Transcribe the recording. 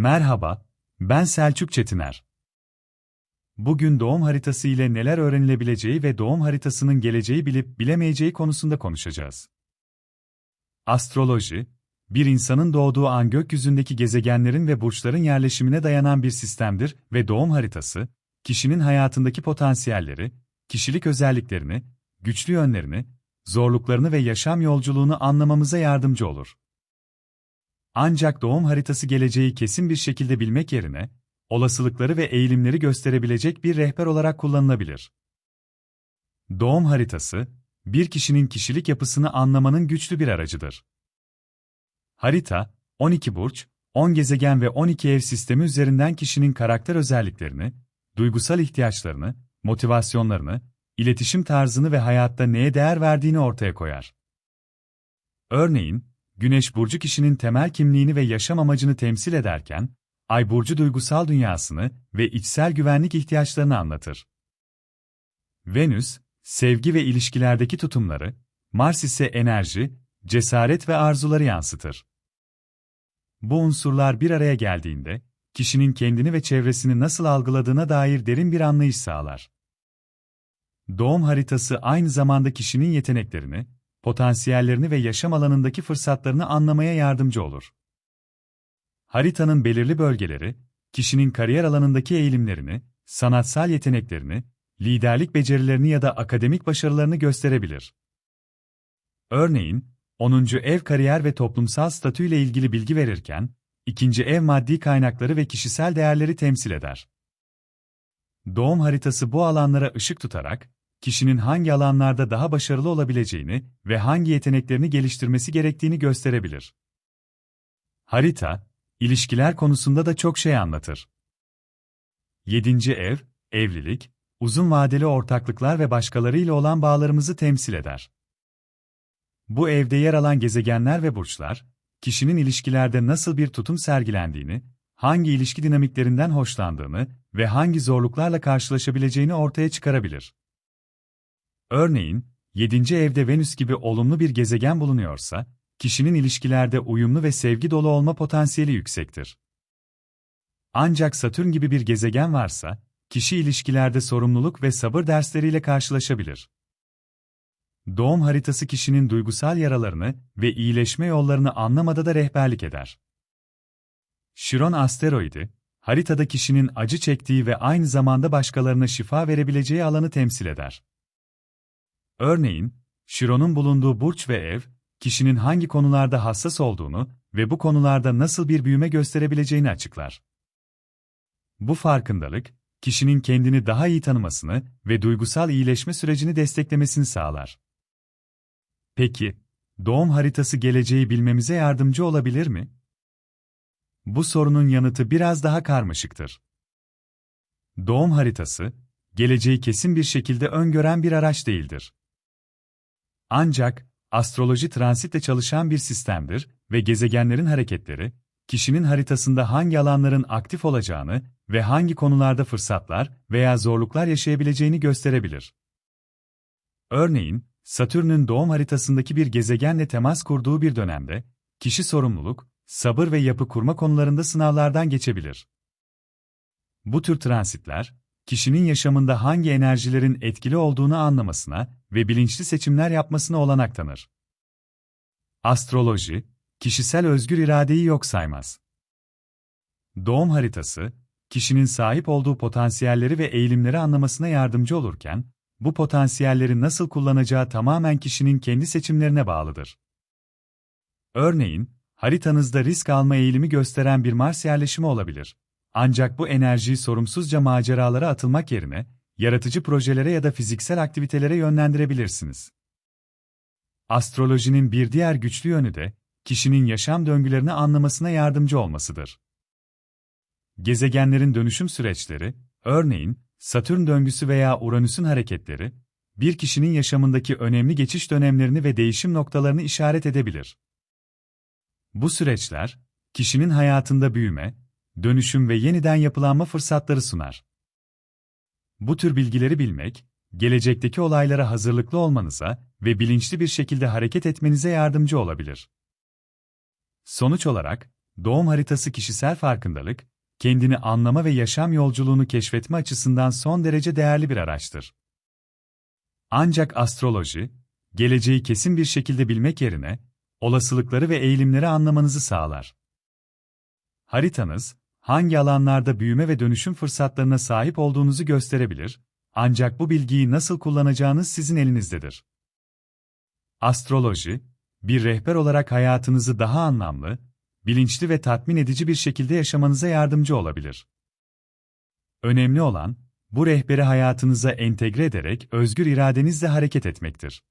Merhaba, ben Selçuk Çetiner. Bugün doğum haritası ile neler öğrenilebileceği ve doğum haritasının geleceği bilip bilemeyeceği konusunda konuşacağız. Astroloji, bir insanın doğduğu an gökyüzündeki gezegenlerin ve burçların yerleşimine dayanan bir sistemdir ve doğum haritası, kişinin hayatındaki potansiyelleri, kişilik özelliklerini, güçlü yönlerini, zorluklarını ve yaşam yolculuğunu anlamamıza yardımcı olur. Ancak doğum haritası geleceği kesin bir şekilde bilmek yerine, olasılıkları ve eğilimleri gösterebilecek bir rehber olarak kullanılabilir. Doğum haritası, bir kişinin kişilik yapısını anlamanın güçlü bir aracıdır. Harita, 12 burç, 10 gezegen ve 12 ev sistemi üzerinden kişinin karakter özelliklerini, duygusal ihtiyaçlarını, motivasyonlarını, iletişim tarzını ve hayatta neye değer verdiğini ortaya koyar. Örneğin, Güneş burcu kişinin temel kimliğini ve yaşam amacını temsil ederken, Ay burcu duygusal dünyasını ve içsel güvenlik ihtiyaçlarını anlatır. Venüs, sevgi ve ilişkilerdeki tutumları, Mars ise enerji, cesaret ve arzuları yansıtır. Bu unsurlar bir araya geldiğinde, kişinin kendini ve çevresini nasıl algıladığına dair derin bir anlayış sağlar. Doğum haritası aynı zamanda kişinin yeteneklerini, potansiyellerini ve yaşam alanındaki fırsatlarını anlamaya yardımcı olur. Haritanın belirli bölgeleri, kişinin kariyer alanındaki eğilimlerini, sanatsal yeteneklerini, liderlik becerilerini ya da akademik başarılarını gösterebilir. Örneğin, 10. ev kariyer ve toplumsal statüyle ilgili bilgi verirken, ikinci ev maddi kaynakları ve kişisel değerleri temsil eder. Doğum haritası bu alanlara ışık tutarak, kişinin hangi alanlarda daha başarılı olabileceğini ve hangi yeteneklerini geliştirmesi gerektiğini gösterebilir. Harita, ilişkiler konusunda da çok şey anlatır. 7. ev, evlilik, uzun vadeli ortaklıklar ve başkalarıyla olan bağlarımızı temsil eder. Bu evde yer alan gezegenler ve burçlar, kişinin ilişkilerde nasıl bir tutum sergilendiğini, hangi ilişki dinamiklerinden hoşlandığını ve hangi zorluklarla karşılaşabileceğini ortaya çıkarabilir. Örneğin, 7. evde Venüs gibi olumlu bir gezegen bulunuyorsa, kişinin ilişkilerde uyumlu ve sevgi dolu olma potansiyeli yüksektir. Ancak Satürn gibi bir gezegen varsa, kişi ilişkilerde sorumluluk ve sabır dersleriyle karşılaşabilir. Doğum haritası kişinin duygusal yaralarını ve iyileşme yollarını anlamada da rehberlik eder. Şiron asteroidi, haritada kişinin acı çektiği ve aynı zamanda başkalarına şifa verebileceği alanı temsil eder. Örneğin, Şiron'un bulunduğu burç ve ev, kişinin hangi konularda hassas olduğunu ve bu konularda nasıl bir büyüme gösterebileceğini açıklar. Bu farkındalık, kişinin kendini daha iyi tanımasını ve duygusal iyileşme sürecini desteklemesini sağlar. Peki, doğum haritası geleceği bilmemize yardımcı olabilir mi? Bu sorunun yanıtı biraz daha karmaşıktır. Doğum haritası, geleceği kesin bir şekilde öngören bir araç değildir. Ancak, astroloji transitle çalışan bir sistemdir ve gezegenlerin hareketleri, kişinin haritasında hangi alanların aktif olacağını ve hangi konularda fırsatlar veya zorluklar yaşayabileceğini gösterebilir. Örneğin, Satürn'ün doğum haritasındaki bir gezegenle temas kurduğu bir dönemde, kişi sorumluluk, sabır ve yapı kurma konularında sınavlardan geçebilir. Bu tür transitler, kişinin yaşamında hangi enerjilerin etkili olduğunu anlamasına ve bilinçli seçimler yapmasına olanak tanır. Astroloji, kişisel özgür iradeyi yok saymaz. Doğum haritası, kişinin sahip olduğu potansiyelleri ve eğilimleri anlamasına yardımcı olurken, bu potansiyelleri nasıl kullanacağı tamamen kişinin kendi seçimlerine bağlıdır. Örneğin, haritanızda risk alma eğilimi gösteren bir Mars yerleşimi olabilir. Ancak bu enerjiyi sorumsuzca maceralara atılmak yerine, yaratıcı projelere ya da fiziksel aktivitelere yönlendirebilirsiniz. Astrolojinin bir diğer güçlü yönü de, kişinin yaşam döngülerini anlamasına yardımcı olmasıdır. Gezegenlerin dönüşüm süreçleri, örneğin, Satürn döngüsü veya Uranüs'ün hareketleri, bir kişinin yaşamındaki önemli geçiş dönemlerini ve değişim noktalarını işaret edebilir. Bu süreçler, kişinin hayatında büyüme, dönüşüm ve yeniden yapılanma fırsatları sunar. Bu tür bilgileri bilmek, gelecekteki olaylara hazırlıklı olmanıza ve bilinçli bir şekilde hareket etmenize yardımcı olabilir. Sonuç olarak, Doğum haritası kişisel farkındalık, kendini anlama ve yaşam yolculuğunu keşfetme açısından son derece değerli bir araçtır. Ancak astroloji, geleceği kesin bir şekilde bilmek yerine, olasılıkları ve eğilimleri anlamanızı sağlar. Haritanız, hangi alanlarda büyüme ve dönüşüm fırsatlarına sahip olduğunuzu gösterebilir, ancak bu bilgiyi nasıl kullanacağınız sizin elinizdedir. Astroloji, bir rehber olarak hayatınızı daha anlamlı, bilinçli ve tatmin edici bir şekilde yaşamanıza yardımcı olabilir. Önemli olan, bu rehberi hayatınıza entegre ederek özgür iradenizle hareket etmektir.